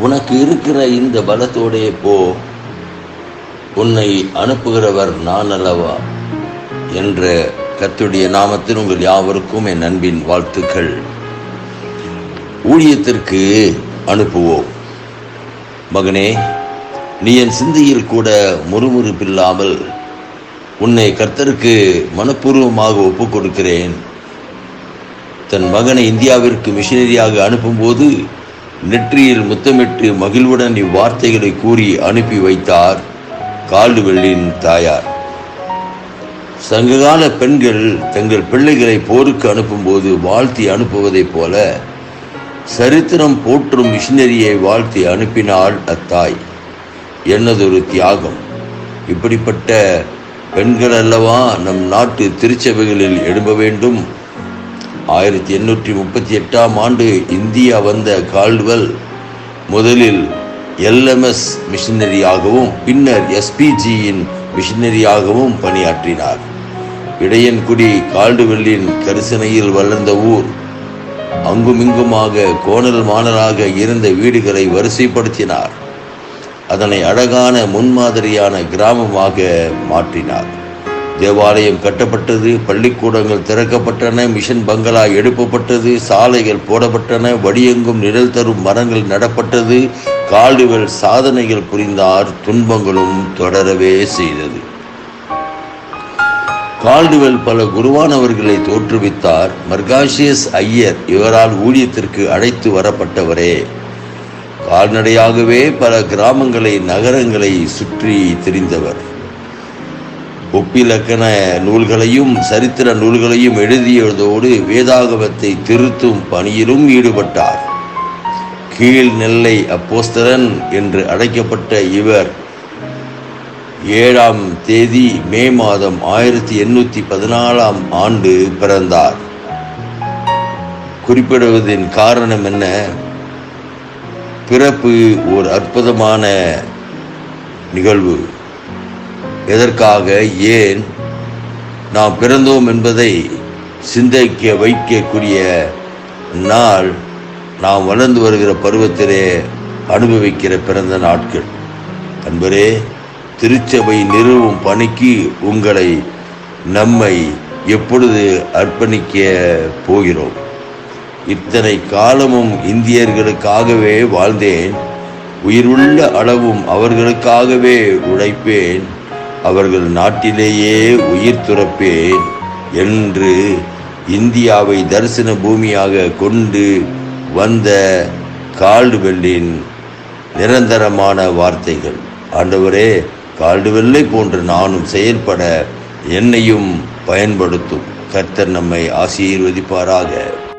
உனக்கு இருக்கிற இந்த பலத்தோடே போ. உன்னை அனுப்புகிறவர் நான் அல்லவா? என்ற கத்துடைய நாமத்தில் உங்கள் யாவருக்கும் என் அன்பின் வாழ்த்துக்கள். ஊழியத்திற்கு அனுப்புவோம். மகனே நீ என் சிந்தையில் கூட முறுமுறுப்பில்லாமல் உன்னை கர்த்தருக்கு மனப்பூர்வமாக ஒப்புக் கொடுக்கிறேன் தன் மகனை இந்தியாவிற்கு மிஷினரியாக அனுப்பும்போது நெற்றியில் முத்தமிட்டு மகிழ்வுடன் இவ்வார்த்தைகளை கூறி அனுப்பி வைத்தார் கால்டுவெல்லின் தாயார். சங்ககால பெண்கள் தங்கள் பிள்ளைகளை போருக்கு அனுப்பும்போது வாழ்த்தி அனுப்புவதைப் போல சரித்திரம் போற்றும் மிஷினரியை வாழ்த்தி அனுப்பினாள் அத்தாய். என்னதொரு தியாகம். இப்படிப்பட்ட பெண்கள் அல்லவா நம் நாட்டு திருச்சபைகளில் எழும்ப வேண்டும்? ஆயிரத்தி எண்ணூற்றி முப்பத்தி எட்டாம் ஆண்டு இந்தியா வந்த கால்வெல் முதலில் எல்எம்எஸ் மிஷினரியாகவும் பின்னர் எஸ்பிஜியின் மிஷினரியாகவும் பணியாற்றினார். இடையன்குடி கால்டுவெல்லின் கரிசனையில் வளர்ந்த ஊர் அங்குமிங்குமாக கோணல் மாணலாக இருந்த வீடுகளை வரிசைப்படுத்தினார். அதனை அழகான முன்மாதிரியான கிராமமாக மாற்றினார். தேவாலயம் கட்டப்பட்டது பள்ளிக்கூடங்கள் திறக்கப்பட்டன மிஷன் பங்களா எழுப்பப்பட்டது சாலைகள் போடப்பட்டன வடியெங்கும் நிழல் தரும் மரங்கள் நடப்பட்டது காடுகள் சாதனைகள் புரிந்தார் துன்பங்களும் தொடரவே செய்தது. கால்டுவெல் பல குருவானவர்களை தோற்றுவித்தார் மர்காஷியஸ் ஐயர் இவரால் ஊழியத்திற்கு அழைத்து வரப்பட்டவரே. கால்நடையாகவே பல கிராமங்களை நகரங்களை சுற்றி திரிந்தவர். ஒப்பிலக்கண நூல்களையும் சரித்திர நூல்களையும் எழுதியதோடு வேதாகமத்தை திருத்தும் பணியிலும் ஈடுபட்டார். கீழ் நெல்லை அப்போஸ்தரன் என்று அழைக்கப்பட்ட இவர் ஏழாம் தேதி மே மாதம் ஆயிரத்தி எண்ணூற்றி பதினாலாம் ஆண்டு பிறந்தார். குறிப்பிடுவதின் காரணம் என்ன? பிறப்பு ஒரு அற்புதமான நிகழ்வு. எதற்காக ஏன் நாம் பிறந்தோம் என்பதை சிந்திக்க வைக்கக்கூடிய நாள் நாம் வளர்ந்து வருகிற பருவத்திலே அனுபவிக்கிற பிறந்த நாட்கள். அன்பரே திருச்சபை நிறுவும் பணிக்கு உங்களை நம்மை எப்பொழுது அர்ப்பணிக்க போகிறோம்? இத்தனை காலமும் இந்தியர்களுக்காகவே வாழ்ந்தேன் உயிருள்ள அளவும் அவர்களுக்காகவே உழைப்பேன் அவர்கள் நாட்டிலேயே உயிர் துறப்பேன் என்று இந்தியாவை தரிசன பூமியாக கொண்டு வந்த கால்டுவெல்லின் நிரந்தரமான வார்த்தைகள். ஆண்டவரே கால்டுவெல்லை போன்று நானும் செயல்பட என்னையும் பயன்படுத்தும். கர்த்தர் நம்மை ஆசீர்வதிப்பாராக.